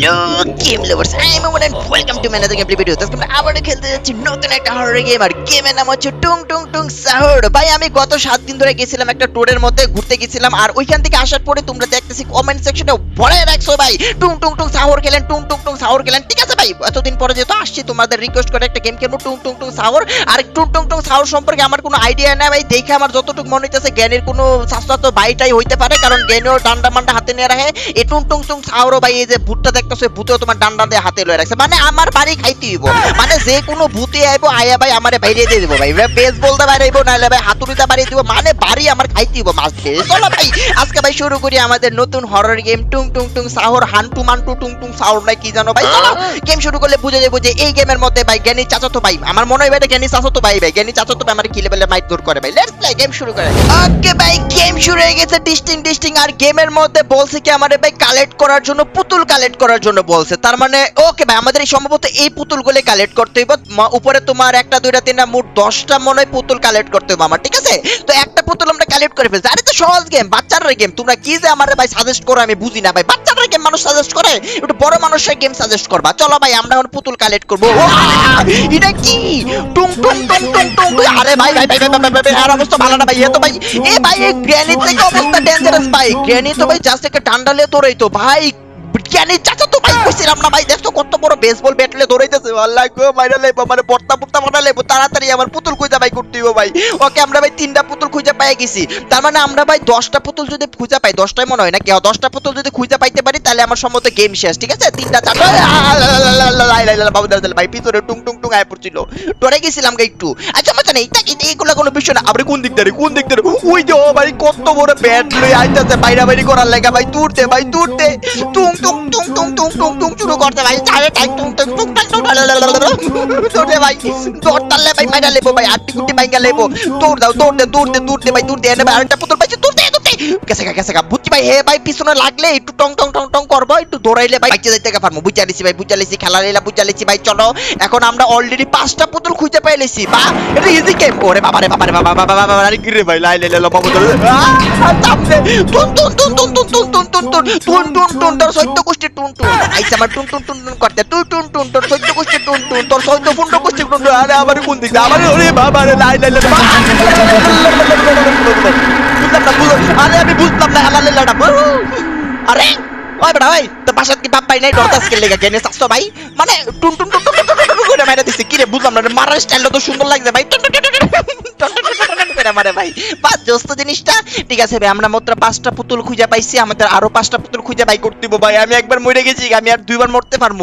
Hello game lovers I am one and welcome to ম্যানাদার game video আজকে আমরা আবারও খেলতে যাচ্ছি নতুন একটা হরর গেম আর গেমের নাম হচ্ছে টুং টুং টুং সাহর ভাই আমি গত সাত দিন ধরে গেছিলাম একটা ট্যুরের মধ্যে ঘুরতে গেছিলাম আর ওইখান থেকে আসার পরে তোমরা দেখতেছি কমেন্ট সেকশনে ভরায় রাখছো ভাই টুং টুং টুং সাহর খেলেন টুং টুং টুং সাহর খেলেন ঠিক আছে ভাই এতদিন পরে যেহেতু আসছি তোমাদের রিকোয়েস্ট করে একটা গেম খেলব টুং টুং টুং সাহর আর টুং টুং টুং সাহর সম্পর্কে আমার কোনো আইডিয়া নাই ভাই দেখে আমার যতটুকু মনে হইতেছে জ্ঞানের কোনো স্বাস্থ্য বাইটাই হইতে পারে কারণ জ্ঞানীয় ডান্ডা মান্ডা হাতে নিয়ে রাখে এই টুং টুং টুং সাহরও ভাই এই যে ভূতটা দেখতেছো ভূতেও তোমার ডান্ডা দিয়ে হাতে লয়ে রাখছে। মানে আমার বাড়ি খাইতে হইব। মানে যে কোনো ভূতে আয়া ভাই আমারে বাইরে দিয়ে দিব ভাই। বেস বলতে ভাই হাতুড়িতে দিব। মানে বাড়ি আমার খাইতে হইব মাছ দিয়ে। চলো ভাই, আজকে ভাই শুরু করি আমাদের নতুন হরর গেম টুং টুং টুং, সাহর, হান্টু, মান্টু, টুং টুং, সাহর কি জানো ভাই? চলো গেম শুরু করলে বুঝে যাব যে এই গেমের মধ্যে ভাই জ্ঞানী চাচাতো ভাই। আমার মনে হয় জ্ঞানী চাচাতো ভাই ভাই। জ্ঞানী চাচাতো ভাই আমার কি লেভেলে মাইক দূর করে ভাই? লেটস প্লে গেম শুরু করে ওকে ভাই গেম শুরু হয়ে গেছে। ডিস্টিং ডিস্টিং আর গেমের মধ্যে বলছে কি আমারে ভাই কালেক্ট করার জন্য, পুতুল কালেক্ট করার জন্য বলছে। তার মানে ওকে ভাই আমাদের সম্ভবত এই পুতুলগুলো কালেক্ট করতে হইব। উপরে তোমার একটা দুইটা তিনটা মোট দশটা মনে হয় পুতুল কালেক্ট করতে হবে আমার ঠিক আছে? তো একটা পুতুল আমরা কালেক্ট করে ফেলছি। আরে তো সহজ গেম বাচ্চারা গেম তোমরা কি যে আমারে ভাই সাজেস্ট করো আমি বুঝি না ভাই। বাচ্চারা গেম মানুষ সাজেস্ট করে? একটু বড় মানুষের গেম সাজেস্ট করবা। চলো ভাই আমরা এখন পুতুল কালেক্ট করব। এটা কি? টুং টুং টুং টুং টুং। আরে ভাই ভাই ভাই ভাই ভাই, আর অবস্থা ভালো না ভাই এ তো ভাই এ ভাই এই থেকে অবস্থা ডেঞ্জারাস ভাই। গ্র্যানি তো ভাই জাস্ট একটা ডান্ডা লিয়ে দৌড়াই তো। ভাই জ্ঞানী চাচা তো ভাই কইছিলাম না ভাই দেখছ কত বড় বেসবল ব্যাট লিয়ে দৌড়াইতেছে আল্লাহ গো মাইরা লেবো মানে পড়তা পড়তা মারা লেবো তাড়াতাড়ি আমার পুতুল খুঁজে ভাই করতে ভাই ওকে আমরা ভাই তিনটা পুতুল খুঁজে পাই গেছি তার মানে আমরা ভাই দশটা পুতুল যদি খুঁজে পাই দশটাই মনে হয় না কেউ দশটা পুতুল যদি খুঁজে পাইতে পারি তাহলে আমার সম্মত গেম শেষ ঠিক আছে তিনটা চারটা ভাই পিছনে টুং টুং টুং আয় পড়ছিল ডরে গেছিলাম একটু আচ্ছা মজা নেই তা এইগুলো কোনো বিষয় না আপনি কোন দিক ধরে কোন দিক ধরে ওই যে ভাই কত বড় ব্যাট লই আইতাছে বাইরা বাইরি করার লাগা ভাই দূরতে ভাই দূরতে টুং টুং টুং টুং টুং টুং টুং শুরু করতে ভাই চারে তাই টুং টুং টুং টুং তোরে ভাই দৌড় তালে ভাই মাইরা লেবো ভাই আটটি গুটি মাইগা লেবো দৌড় দাও দৌড় দে দৌড় দে দৌড় দে ভাই দৌড় দে এনে ভাই আরেকটা পুতুল পাইছে দৌড় দৌড় দে কেসে গা কেসে গা বুঝছি ভাই হে ভাই পিছনে লাগলে একটু টং টং টং টং করব একটু দৌড়াইলে ভাই বাচ্চা যাইতে পারব বুঝা লিছি ভাই বুঝা লিছি খেলা লীলা বুঝা লিছি ভাই চলো এখন আমরা অলরেডি পাঁচটা পুতুল খুঁজে পাই লিছি বা এটা ইজি গেম ওরে বাবা রে বাবা বাবা বাবা বাবা আরে ভাই লাই লাই লাই বাবু চাপলে টুন টুন টুন টুন টুন টুন টুন টুন টুন টুন টুন টুন তোর সৈত্য গোষ্ঠী টুন টুন আইসা আমার টুন টুন টুন টুন করতে তুই টুন টুন তোর সৈত্য গোষ্ঠী টুন টুন তোর সৈত্য ফুন্ড গোষ্ঠী টুন টুন আরে আমার কোন দিক আমার ওরে বাবা রে লাই লাই লাই বুঝলাম না আরে আমি বুঝলাম না লড়া আরে ওই ওই তো বাসাত কি বাপ পাই নাই ডরতাস কে ভাই মানে টুন টুন টুন টুন করে মারা দিছে কি রে বুঝলাম না মারার তো সুন্দর লাগছে ভাই ভাই জিনিসটা ঠিক আছে ভাই আমরা মাত্র পাঁচটা পুতুল খুঁজে পাইছি আমাদের আরও পাঁচটা পুতুল খুঁজে ভাই করতে ভাই আমি একবার মরে গেছি আমি আর দুইবার মরতে পারব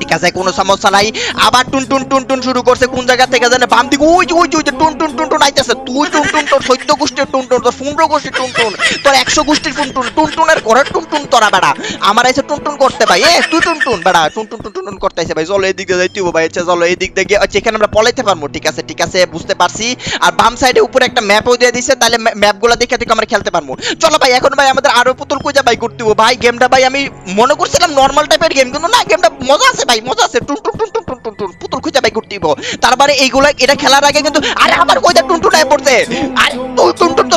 ঠিক আছে কোনো সমস্যা নাই আবার টুন টুন টুন টুন শুরু করছে কোন জায়গা থেকে জানে বাম দিকে ওই ওই ওই টুন টুন টুন টুন আইতেছে তুই টুন টুন তোর সৈত্য গোষ্ঠীর টুন টুন তোর পনেরো গোষ্ঠীর টুন টুন তোর একশো গোষ্ঠীর টুন টুন টুন টুনের ঘরের টুন টুন তোরা বেড়া আমার এসে টুন টুন করতে ভাই এ তুই টুন টুন বেড়া টুন টুন টুন টুন টুন করতে আইছে ভাই চলো এই দিক দিয়ে যাইতে ভাই আচ্ছা চলো এই দিক দিয়ে গিয়ে আচ্ছা এখানে আমরা পলাইতে পারব ঠিক আছে ঠিক আছে বুঝতে পারছি আর বাম সাইডে উপরে একটা ম্যাপও দিয়ে দিছে তাহলে ম্যাপগুলো দেখে দেখে আমরা খেলতে পারব চলো ভাই এখন ভাই আমাদের আরও পুতুল খুঁজে ভাই করতে ভাই গেমটা ভাই আমি মনে করছিলাম নর্মাল টাইপের গেম কিন্তু না গেমটা মজা আছে ভাই, মজা আছে। টুন টুন টুন টুন টুন টুন টুন, পুতুল খুঁজে ভাই গুড দিব তারপরে এইগুলা, এটা খেলার আগে কিন্তু আরে আমার কইতে টুন টুন আয় পড়ছে? আরে টুন টুন তো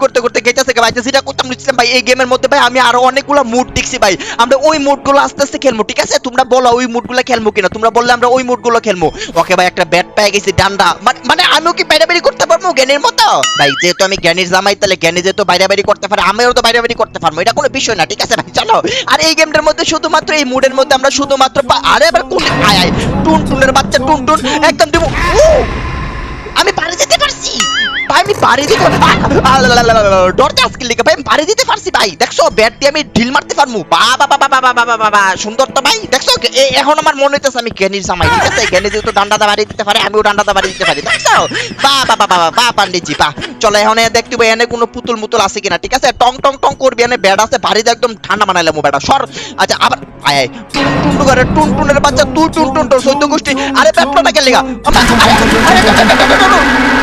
করতে করতে গেছে ভাই মধ্যে ভাই, আমি আরও অনেকগুলো মুড দেখছি ভাই। আমরা ওই মুডগুলো আস্তে আস্তে খেলব ঠিক আছে? তোমরা বলো ওই মুডগুলো খেলব কিনা, তোমরা বললে আমরা ওই মুডগুলো খেলব ওকে ভাই, একটা ব্যাট পেয়ে গেছি, ডান্ডা। মানে আমিও কি বাইরে বাইরে করতে পারব জ্ঞানের মতো? ভাই, যেহেতু আমি জ্ঞানের জামাই, তাহলে জ্ঞানে যেহেতু বাইরাবাড়ি বাইরে করতে পারে, আমিও তো বাইরাবাড়ি বাইরে করতে পারব। এটা কোনো বিষয় না, ঠিক আছে? ভাই, চলো। আর এই গেমটার মধ্যে শুধুমাত্র, এই মুডের মধ্যে আমরা শুধুমাত্র আরে, আবার কোন আয় আয়। টুন টুনের বাচ্চা টুন টুন একদম দেবো আমি আমি দিতে ভাই আমি দিতে পারছি ভাই দেখছ ব্যাট দিয়ে আমি ঢিল মারতে পারব বাবা বাবা সুন্দর তো ভাই দেখছ এখন আমার মনে হইতেছে আমি জ্ঞানীর সামাই ঠিক আছে যেহেতু দিতে পারে আমিও দিতে পারি দেখছ বা বাবা বা পান্ডিজি বা চলো এখন দেখতে ভাই এনে কোনো পুতুল মুতুল আছে কিনা ঠিক আছে টং টং টং করবি এনে ব্যাট আছে বাড়ি দিয়ে একদম ঠান্ডা বানাইলাম ব্যাটা সর আচ্ছা আবার আয় টুন টুন টুন বাচ্চা তুই টুন টুন তোর সৈন্য গোষ্ঠী আরে আরে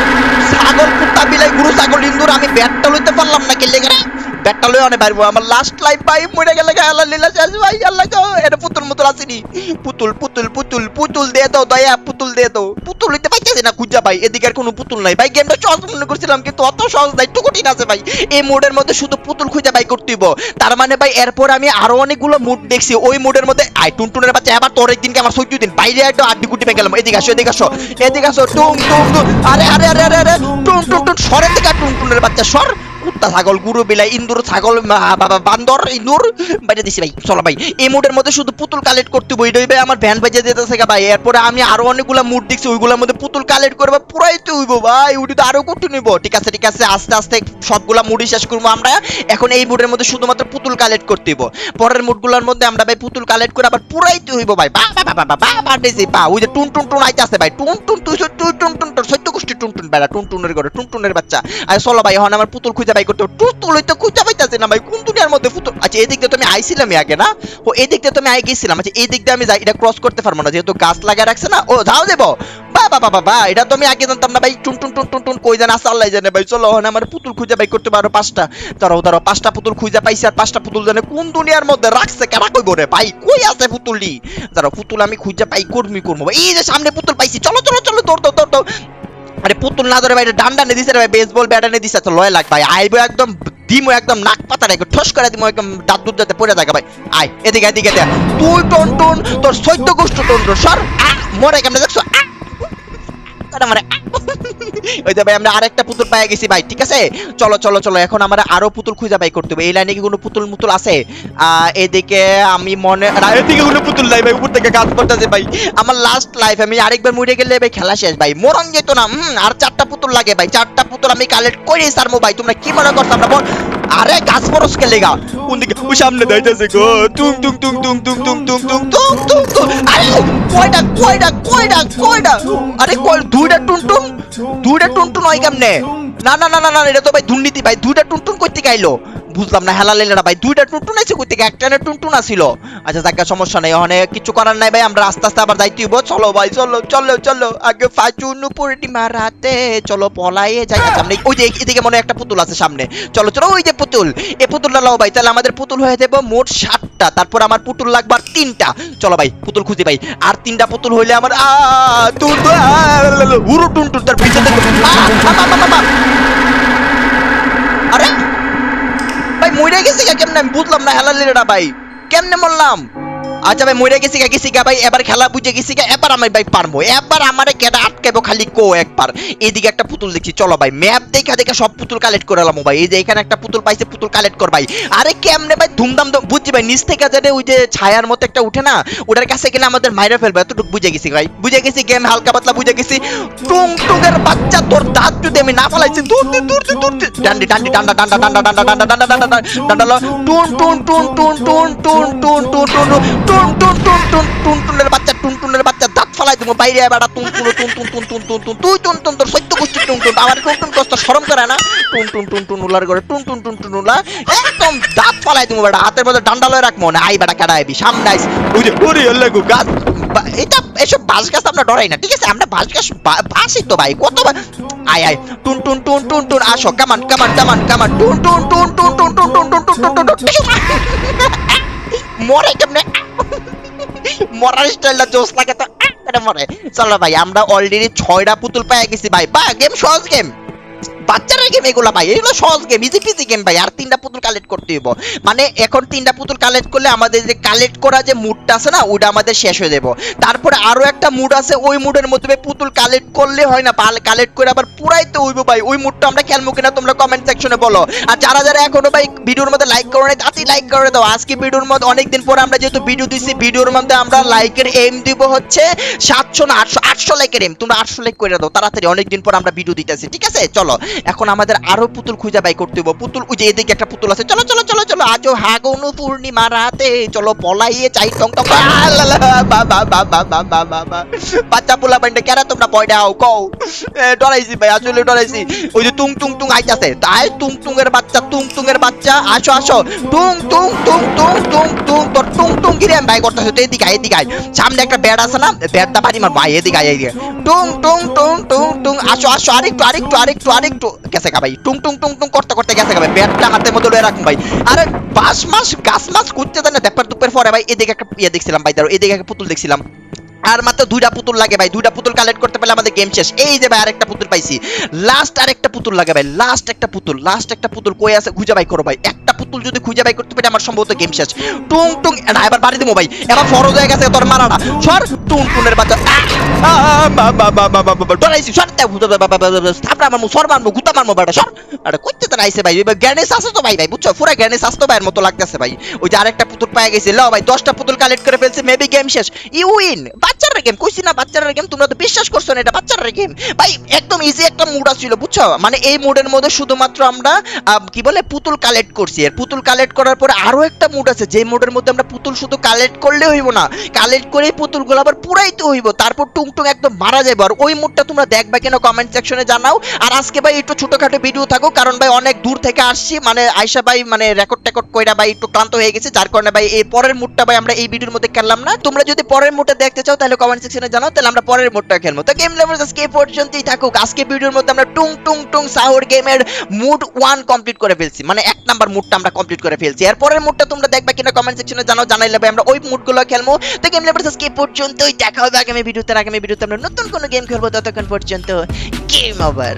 ছাগল কুত্তা বিলাই গুরু ছাগল ইন্দুর, আমি ব্যাটটা লইতে পারলাম না কে লেগে রে ব্যাটটা লয়ে অনেক পারব আমার লাস্ট লাইফ ভাই মরে গেলে গা, আল্লাহ লীলা শেষ ভাই, আল্লাহ গো, এটা পুতুল মুতুল আসেনি। পুতুল পুতুল পুতুল পুতুল দে দাও, দয়া, পুতুল দে দাও। পুতুল হইতে পাইতেছি না খুঁজা ভাই, এদিকে আর কোনো পুতুল নাই। ভাই গেমটা সহজ মনে করছিলাম, কিন্তু অত সহজ নাই, একটু কঠিন আছে ভাই। এই মোডের মধ্যে শুধু পুতুল খুঁজে ভাই করতে হইব। তার মানে ভাই, এরপর আমি আরও অনেকগুলো মুড দেখছি। ওই মুডের মধ্যে আই টুনটুনের বাচ্চা, এবার তোর একদিনকে আমার সহ্য দিন। বাইরে একটু আড্ডি কুটি গেলাম। এদিকে আসো এদিকে আসো এদিকে আসো। টুম টুম টুম আরে আরে আরে আরে আরে টুম টুম টুং সরের দিকে টুনটুনের বাচ্চা, সর। কুত্তা ছাগল, গুরু বিলাই ইন্দুর ছাগল বান্দর, ইন্দুর। বাইরে দিছি ভাই, চলো ভাই। এই মুডের মধ্যে শুধু পুতুল কালেক্ট করতে বই ভাই আমার ভ্যান বাজে যেতেছে ভাই। এরপরে আমি আরও অনেকগুলো মুড দেখছি, ওইগুলোর মধ্যে পুতুল কালেক্ট করব পুরাই তো হইব ভাই ওটি তো আরও করতে নিব। ঠিক আছে ঠিক আছে, আস্তে আস্তে সবগুলা মুডই শেষ করব আমরা। এখন এই মুডের মধ্যে শুধুমাত্র পুতুল কালেক্ট করতে হইব। পরের মুডগুলোর মধ্যে আমরা ভাই পুতুল কালেক্ট করে আবার পুরাইতে হইব ভাই। বা বা বা বা বা বা দিছি পা। ওই যে টুন টুন টুন আইতে আছে ভাই টুন টুন টুন টুন টুন টুন সত্য গোষ্ঠী টুন টুন বেড়া টুন টুনের ঘরে টুন টুনের বাচ্চা। আরে চলো ভাই, এখন আমার পুতুল খুঁজে করতে খুঁজে পাইতাছি না ভাই, কোন দুনিয়ার মধ্যে আচ্ছা দিয়ে তো আমি আইছিলাম আগে না? ও দিয়ে তো আমি আগে গেছিলাম। আচ্ছা দিয়ে আমি যাই, এটা ক্রস করতে পারব না, যেহেতু গাছ রাখছে না। ও, যাও দেবো। বা বা বা বা এটা তো আমি আগে জানতাম না ভাই। টুন টুন টুন টুন টুন, কই আল্লাহ জানে ভাই। চলো আমার পুতুল খুঁজে বাই করতে পারো পাঁচটা। দাঁড়াও দাঁড়াও পাঁচটা পুতুল খুঁজে পাইছি আর পাঁচটা পুতুল জানে কোন দুনিয়ার মধ্যে রাখছে কেনা কইব রে ভাই? কই আছে পুতুলটি? দাঁড়াও পুতুল আমি খুঁজে পাই, কর্মী করব এই যে সামনে পুতুল পাইছি। চলো চলো চলো দৌড় দৌড় দৌড়। আরে পুতুল না ধরে ভাই ডান্ডা নিয়ে দিছে ভাই বেসবল ব্যাটা নিয়ে দিছে তো লয় লাগ ভাই আইবো একদম, দিমো একদম নাক পাতা রেখে ঠস করে দিমো, একদম দাঁত দুধ দাঁতে পড়ে থাকে ভাই আয়, এদিকে এদিকে দেখ তুই টন টন তোর সৈদ্য গোষ্ঠ টন টন সর মরে কেমনে দেখছ আহ! করে মারে! ওই যে ভাই আমরা আরেকটা পুতুল পেয়ে গেছি ভাই ঠিক আছে চলো চলো চলো এখন আমরা আরও পুতুল খুঁজে বাই করতে হবে এই লাইনে কি কোনো পুতুল মুতুল আছে এদিকে আমি মনে এদিকে কোনো পুতুল নাই ভাই উপর থেকে কাজ করতেছে ভাই আমার লাস্ট লাইফ আমি আরেকবার মরে গেলে ভাই খেলা শেষ ভাই মরণ যেত না আর চারটা পুতুল লাগে ভাই চারটা পুতুল আমি কালেক্ট করে সারমো ভাই তোমরা কি মনে করছ আমরা আরে গাছ বরস কে লেগা কোন দিকে ওই সামনে দাইতেছে গো টুং টুং টুং টুং টুং টুং টুং টুং টুং টুং টুং আরে কয়টা কয়টা কয়টা কয়টা আরে কয় দুইটা টুন টুন দুইটা টুন টুন হয় কেমনে? না না না না না, এটা তো ভাই দুর্নীতি ভাই, দুইটা টুনটুন টুন করতে গাইলো। বুঝলাম না হেলা লেলা ভাই দুইটা টুনটুন আছে কই থেকে? একটা না টুনটুন আসিল আচ্ছা যাকে সমস্যা নাই ওখানে কিছু করার নাই ভাই আমরা আস্তে আস্তে আবার যাইতে হইব। চলো ভাই চলো চলো চলো আগে ফাচুন পূর্ণিমা রাতে চলো পলাইয়ে যাই। আচ্ছা আমরা ওই যে এদিকে মনে একটা পুতুল আছে সামনে। চলো চলো ওই যে পুতুল এই পুতুলটা লাও ভাই তাহলে আমাদের পুতুল হয়ে যাবে মোট সাতটা তারপর আমার পুতুল লাগবে আর তিনটা। চলো ভাই পুতুল খুঁজি ভাই আর তিনটা পুতুল হইলে আমার আ টুন টুন আ, উরু টুন টুন তার পিছনে। আরে! মরে গেছি কেমনে বুঝলাম না হেলালিরা ভাই? কেমনে মরলাম? আচ্ছা ভাই মরে গেছি গেছি গা ভাই এবার খেলা বুঝে গেছি গা এবার আমি ভাই পারব এবার আমারে কেটা আটকাইবো খালি কো একবার এইদিকে একটা পুতুল দেখছি চলো ভাই ম্যাপ দেখা দেখা সব পুতুল কালেক্ট করে এলাম ভাই এই যে এখানে একটা পুতুল পাইছে পুতুল কালেক্ট কর ভাই আরে কেমনে ভাই ধুমধাম ধুম বুঝছি ভাই নিচ থেকে যেটা ওই যে ছায়ার মতো একটা উঠে না ওটার কাছে গেলে আমাদের মাইরা ফেলবে এতটুকু বুঝে গেছি ভাই বুঝে গেছি গেম হালকা পাতলা বুঝে গেছি টুং টুংয়ের বাচ্চা তোর দাঁত যদি আমি না ফেলাইছি দূর দূর দূর দূর দূর দূর। ডান্ডি ডান্ডি ডান্ডা ডান্ডা ডান্ডা ডান্ডা ডান্ডা ডান্ডা ডান্ডা ডান্ডা ডান্ডা ল টুন টুন টুন টুন টুন টুন টুন টুন টুন টুন টুন টুন টুন টুন টুনের বাচ্চা টুন টুনের বাচ্চা দাঁত ফলাই দেবো বাইরে বেড়া টুন টুন টুন টুন টুন টুন টুন টুন তুই টুন টুন তোর সত্য গোষ্ঠী টুন টুন আমার টুন টুন কষ্ট শরম করে না টুন টুন টুন টুন উলার করে টুন টুন টুন টুন উলা একদম দাঁত ফলাই দেবো বেড়া হাতের মধ্যে ডান্ডা লয়ে রাখব না আই বেড়া কেডা আইবি সামনে আইস যে ওরে আল্লাহ গো গাছ এটা এসব বাঁশ গাছ আমরা ডরাই না ঠিক আছে আমরা বাঁশ গাছ বা- বাঁশই তো ভাই কত আয় আয় টুন টুন টুন টুন টুন আসো কামান কামান কামান কামান টুন টুন টুন টুন টুন টুন টুন টুন টুন টুন টুন টুন মরে কেমনে? মরার স্টাইলটা জোস লাগে তো এটা মরে। চলো ভাই, আমরা অলরেডি ছয়টা পুতুল পাই গেছি ভাই। বা গেম সহজ গেম বাচ্চারা গেম এগুলা ভাই, এগুলো সহজ গেম ইজি পিজি গেম ভাই, আর তিনটা পুতুল কালেক্ট করতে হইব। মানে এখন তিনটা পুতুল কালেক্ট করলে আমাদের যে কালেক্ট করা যে মুডটা আছে না ওটা আমাদের শেষ হয়ে যাব। তারপরে আরও একটা মুড আছে, ওই মুডের মধ্যে পুতুল কালেক্ট করলে হয় না কালেক্ট করে আবার পুরাইতে হইব ভাই। ওই মুডটা আমরা খেলব কিনা তোমরা কমেন্ট সেকশনে বলো। আর যারা যারা এখনও ভাই ভিডিওর মধ্যে লাইক করো নাই তাতেই লাইক করে দাও। আজকে ভিডিওর মধ্যে অনেকদিন পরে আমরা যেহেতু ভিডিও দিছি, ভিডিওর মধ্যে আমরা লাইকের এম দিব হচ্ছে সাতশো না, আটশো আটশো লাইকের এম তোমরা আটশো লাইক করে দাও, তাড়াতাড়ি অনেকদিন পর আমরা ভিডিও দিতেছি, ঠিক আছে? চলো, এখন আমাদের আরও পুতুল খুঁজে বাই করতে হব পুতুল, ওই যে এদিকে একটা পুতুল আছে। চলো চলো চলো চলো, আজও হাগনু পূর্ণিমা রাতে চলো, পলাইয়ে চাই টং টং বাচ্চা পোলা পান্ডে কেন তোমরা ভয় দাও? কও। ডরাইছি ভাই আসলে ডরাইছি। ওই যে তুং তুং তুং আইতাছে। তাই তুং তুং এর বাচ্চা তুং তুং এর বাচ্চা, আসো আসো। তুং তুং তুং তুং তুং তুং তোর তুং তুং গিরে ভাই করতেছো? এদিকে এদিকে সামনে একটা বেড় আছে না? বেড়টা বাড়ি মার ভাই এদিকে আয়, এদিকে টুং টুং টুং টুং টুং আসো আসো আরেকটু আরেকটু আরেকটু আরেকটু। গেছে গা ভাই টুং টুং টুং টুং করতে করতে গেছে গা ভাই ব্যাটটা হাতের মধ্যে লয়ে রাখুন ভাই। আরে বাস মাস গাছ মাছ করতে দেন না দেপার দুপের পরে ভাই এদিকে একটা ইয়ে দেখছিলাম ভাই দাঁড়ো এদিকে একটা পুতুল দেখছিলাম। আর মাত্র দুইটা পুতুল লাগে ভাই দুইটা পুতুল কালেক্ট করতে পারলে আমাদের গেম শেষ এই যে ভাই আরেকটা পুতুল পাইছি লাস্ট আরেকটা পুতুল লাগে ভাই লাস্ট একটা পুতুল লাস্ট একটা পুতুল কই আছে খুঁজে বাই করো ভাই একটা পুতুল যদি খুঁজে বাই করতে পারি আমার সম্ভবত গেম শেষ টুং টুং না এবার বাড়ি দেবো ভাই এবার ফরজ হয়ে গেছে তোর মারাটা সর টুং টুনের বাচ্চা ডরাইছি সর থাপড়া মারমু সর মারমু গুতা মারমু বাড়া সর আরে কইতে তো আইছে ভাই এবার গ্যানেস আছে তো ভাই ভাই বুঝছ পুরো গ্যানেস আসতো ভাইয়ের মতো লাগতেছে ভাই ওই যে আরেকটা পুতুল পায়ে গেছে ল ভাই দশটা পুতুল কালেক্ট করে ফেলছে মেবি গেম শেষ ইউ উইন বাচ্চারা গেম, কইছি না বাচ্চারা গেম, তোমরা তো বিশ্বাস করছ না, এটা বাচ্চারা গেম। ভাই, একদম ইজি একটা মুড ছিল বুঝছ? মানে এই মুডের মধ্যে শুধুমাত্র আমরা কি বলে, পুতুল কালেক্ট করছি। আর পুতুল কালেক্ট করার পরে আরও একটা মুড আছে যে মুডের মধ্যে আমরা পুতুল শুধু কালেক্ট করলে হইব না কালেক্ট করে পুতুলগুলো আবার পুরাইতে হইব, তারপর টুং টুং একদম মারা যাবে আর ওই মুডটা তোমরা দেখবা কিনা কমেন্ট সেকশনে জানাও। আর আজকে ভাই একটু ছোটখাটো ভিডিও থাকো কারণ ভাই অনেক দূর থেকে আসছি মানে আয়সা ভাই মানে রেকর্ড টেকর্ড কইরা ভাই একটু ক্লান্ত হয়ে গেছে, যার কারণে ভাই এই পরের মুডটা ভাই আমরা এই ভিডিওর মধ্যে খেললাম না। তোমরা যদি পরের মুডটা দেখতে চাও তাহলে কমেন্ট সেকশনে জানাও, তাহলে আমরা পরের মোডটা খেলব। তো গেম লেভার্স আজকে পর্যন্তই থাকুক। আজকে ভিডিওর মধ্যে আমরা টুং টুং টুং সাহর গেমের মুড ওয়ান কমপ্লিট করে ফেলছি। মানে এক নাম্বার মুডটা আমরা কমপ্লিট করে ফেলছি। এর পরের মুডটা তোমরা দেখবে কিনা কমেন্ট সেকশনে জানাও, জানাই লেবে আমরা ওই মুডগুলো খেলব। তো গেম লেভার্স আজকে পর্যন্তই। দেখা হবে আগামী ভিডিওতে। আগামী ভিডিওতে আমরা নতুন কোনো গেম খেলব। ততক্ষণ পর্যন্ত গেম ওভার